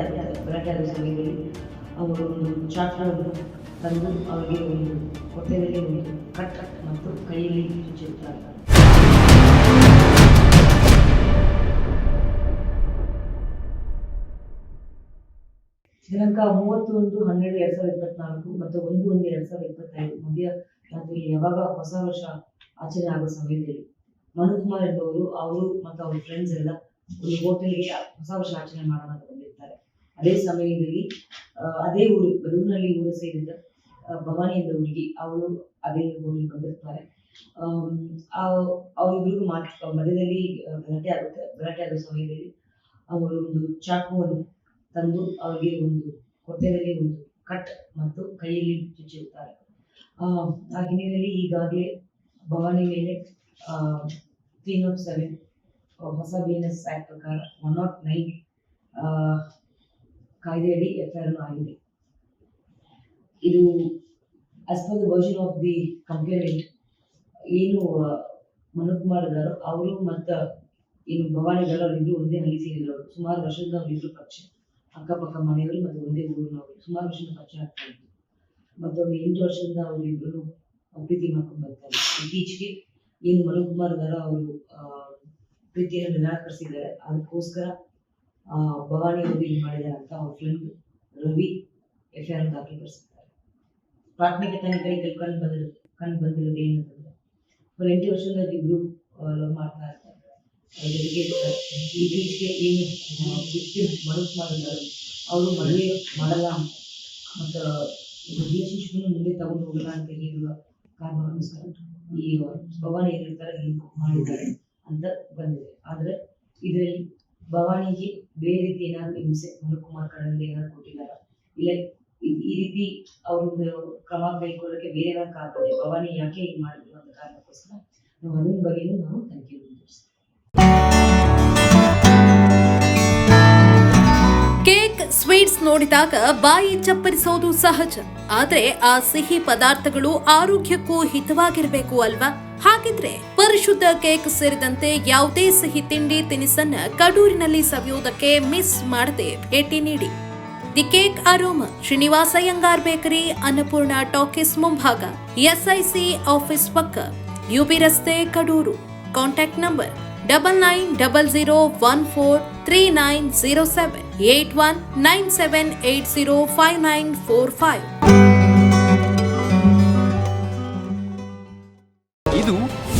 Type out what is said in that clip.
ಆದ ಸಮಯದಲ್ಲಿ ಅವರು ಒಂದು ತಂದು ಅವರಿಗೆ ಒಂದು ಹೊಟ್ಟೆಯಲ್ಲಿ ಒಂದು ಕಟ್ ಮತ್ತು ಕೈಯಲ್ಲಿ ಚುಚ್ಚುತ್ತಾರೆ ದಿನಾಂಕ ಮೂವತ್ತು ಒಂದು ಹನ್ನೆರಡು, ಎರಡ್ ಸಾವಿರದ ಇಪ್ಪತ್ನಾಲ್ಕು ಮತ್ತು ಒಂದು ಒಂದು, ಎರಡ್ ಸಾವಿರದ ಇಪ್ಪತ್ತೈದು ಮಧ್ಯ ರಾತ್ರಿ ಯಾವಾಗ ಹೊಸ ವರ್ಷ ಆಚರಣೆ ಆಗೋ ಸಮಯದಲ್ಲಿ ಮನುಕುಮಾರ್ ಎಂಬುವರು, ಅವರು ಮತ್ತು ಅವ್ರ ಫ್ರೆಂಡ್ಸ್ ಎಲ್ಲ ಒಂದು ಹೋಟೆಲ್ಗೆ ಹೊಸ ವರ್ಷ ಆಚರಣೆ ಮಾಡೋಣ ಬಂದಿರ್ತಾರೆ. ಅದೇ ಸಮಯದಲ್ಲಿ ಅದೇ ಊರು ಬರೂರಿನಲ್ಲಿ ಊರು ಸೇರಿದ ಭವಾನಿ ಎಂಬ ಹುಡುಗಿ ಅವಳು ಅದೇ ಊರಿಗೆ ಬಂದಿರ್ತಾರೆ. ಅವರಿಬ್ರಿಗೂ ಮಾತ್ ಮಧ್ಯದಲ್ಲಿ ಗಲಾಟೆ ಆಗುತ್ತೆ ಗಲಾಟೆ ಆಗೋ ಸಮಯದಲ್ಲಿ ಅವರು ಒಂದು ಚಾಕುವನ್ನು ತಂದು ಅವರಿಗೆ ಒಂದು ಹೊಟ್ಟೆಯಲ್ಲಿ ಒಂದು ಕಟ್ ಮತ್ತು ಕೈಯಲ್ಲಿ ಚುಚ್ಚಿರುತ್ತಾರೆ. ಆ, ಹಿನ್ನೆಲೆಯಲ್ಲಿ ಈಗಾಗಲೇ ಭವಾನಿ ಮೇಲೆ ತ್ರೀ ನಾಟ್ ಸೆವೆನ್ ಹೊಸ ಬಿ ಎನ್ ಎಸ್ ಆ್ಯಕ್ಟ್ ಪ್ರಕಾರ ಒನ್ ನಾಟ್ ನೈನ್ ಕಾಯ್ದೆಯಡಿ ಎಫ್ ಐ ಆರ್ ಆಗಿದೆ. ಇದು as version of the complaint ಏನು ಮನೋಕುಮಾರ್ ಇದ್ದಾರೋ ಅವರು ಮತ್ತು ಏನು ಭವಾನಿ ಅವರಿಬ್ರು ಒಂದೇ ಹಳ್ಳಿ ಸೇರಿದವರು ಸುಮಾರು ವರ್ಷದಿಂದ ಅವರಿಬ್ರು ಪರಿಚಯ ಅಕ್ಕಪಕ್ಕ ಮನೆಯವರು ಮತ್ತು ಒಂದೇ ಊರಿನವರು. ಸುಮಾರು ವರ್ಷದಿಂದ ಪರಿಚಯ ಆಗ್ತಾ ಇತ್ತು. ಮತ್ತು ಒಂದು ಎಂಟು ವರ್ಷದಿಂದ ಅವರಿಬ್ರು ಪ್ರೀತಿ ಮಾಡ್ಕೊಂಡು ಬರ್ತಾರೆ ಇತ್ತೀಚೆಗೆ ಏನು ಮನೋಕುಮಾರ್ ಇದ್ದಾರೋ ಅವರು ಪ್ರೀತಿಯನ್ನು ನಿರಾಕರಿಸಿದ್ದಾರೆ. ಅದಕ್ಕೋಸ್ಕರ ಭವಾನಿ ಅವರು ಏನು ಮಾಡಿದ್ದಾರೆ ಅಂತ ಅವ್ರ friend Ravi F R R ದಾಖಲಿಪಡಿಸಿದ್ದಾರೆ ಪ್ರಾಥಮಿಕ ತನಿಖೆಯಲ್ಲಿ ಕಂಡು ಬಂದಿರೋ ಕಂಡು ಬಂದಿರೋದು ಏನಂತಂದ್ರೆ ಅವ್ರು ಎಂಟು ವರ್ಷದಿಂದ ಇಬ್ರು ಲವ್ ಮಾಡ್ತಾ ಇರ್ತಾರೆ ಜೊತೆಗೆ ಏನು ವಿಕ್ಟಿಮ್ ಮನಸ್ಸು ಮಾಡಿದ್ದಾರೆ ಅವರು ಮದುವೆ ಮಾಡಲ್ಲ ಮತ್ತು ರಿಲೇಶನ್ಶಿಪ್ ಮುಂದೆ ತಗೊಂಡು ಹೋಗಲ್ಲ ಅಂತ ಹೇಳಿರುವ ಕಾರಣಕ್ಕೋಸ್ಕರ ಈ ಭವಾನಿ ಏನಿರ್ತಾರೆ ಮಾಡಿದ್ದಾರೆ ಅಂತ ಬಂದಿದೆ. ಆದರೆ, ಇದರಲ್ಲಿ ಭವಾನಿಗೆ ಬೇರೆ ರೀತಿ ಏನಾದ್ರು ಹಿಂಸೆ ಮನುಕುಮಾರ್ ಕಡೆಯಿಂದ ಏನಾದ್ರು ಕೊಟ್ಟಿದ್ದಾರ? ಇಲ್ಲ, ಈ- ರೀತಿ ಅವ್ರದ್ದು ಕ್ರಮ ಕೈಗೊಳ್ಳಕ್ಕೆ ಬೇರೆ ಏನಾದ್ರು ಕಾರಣ ಭವಾನಿ ಯಾಕೆ ಹಿಂಗ್ ಮಾಡಿದ್ರು ಅಂತ ಕಾರಣಕ್ಕೋಸ್ಕರ ನಾವು ಅದನ್ನ ಬಗ್ಗೆನೂ ನಾವು ತನಿಖೆ ಕೇಕ್, ಸ್ವೀಟ್ಸ್ ನೋಡಿದಾಗ ಬಾಯಿ ಚಪ್ಪರಿಸೋದು ಸಹಜ. ಆದ್ರೆ ಆ ಸಿಹಿ ಪದಾರ್ಥಗಳು ಆರೋಗ್ಯಕ್ಕೂ ಹಿತವಾಗಿರಬೇಕು ಅಲ್ವಾ? ಹಾಗಿದ್ರೆ ಪರಿಶುದ್ಧ ಕೇಕ್ ಸೇರಿದಂತೆ ಯಾವುದೇ ಸಿಹಿ ತಿಂಡಿ ತಿನಿಸನ್ನ ಕಡೂರಿನಲ್ಲಿ ಸವಿಯೋದಕ್ಕೆ ಮಿಸ್ ಮಾಡದೆ ಭೇಟಿ ನೀಡಿ. The cake aroma, Srinivasa Iyengar bakery, Annapurna talkies ಮುಂಭಾಗ, ಎಸ್ಐಸಿ ಆಫೀಸ್ ಪಕ್ಕ, ಯುಬಿ ರಸ್ತೆ Kadur. Contact number double nine double zero one four three nine zero seven eight one nine seven eight zero five nine four five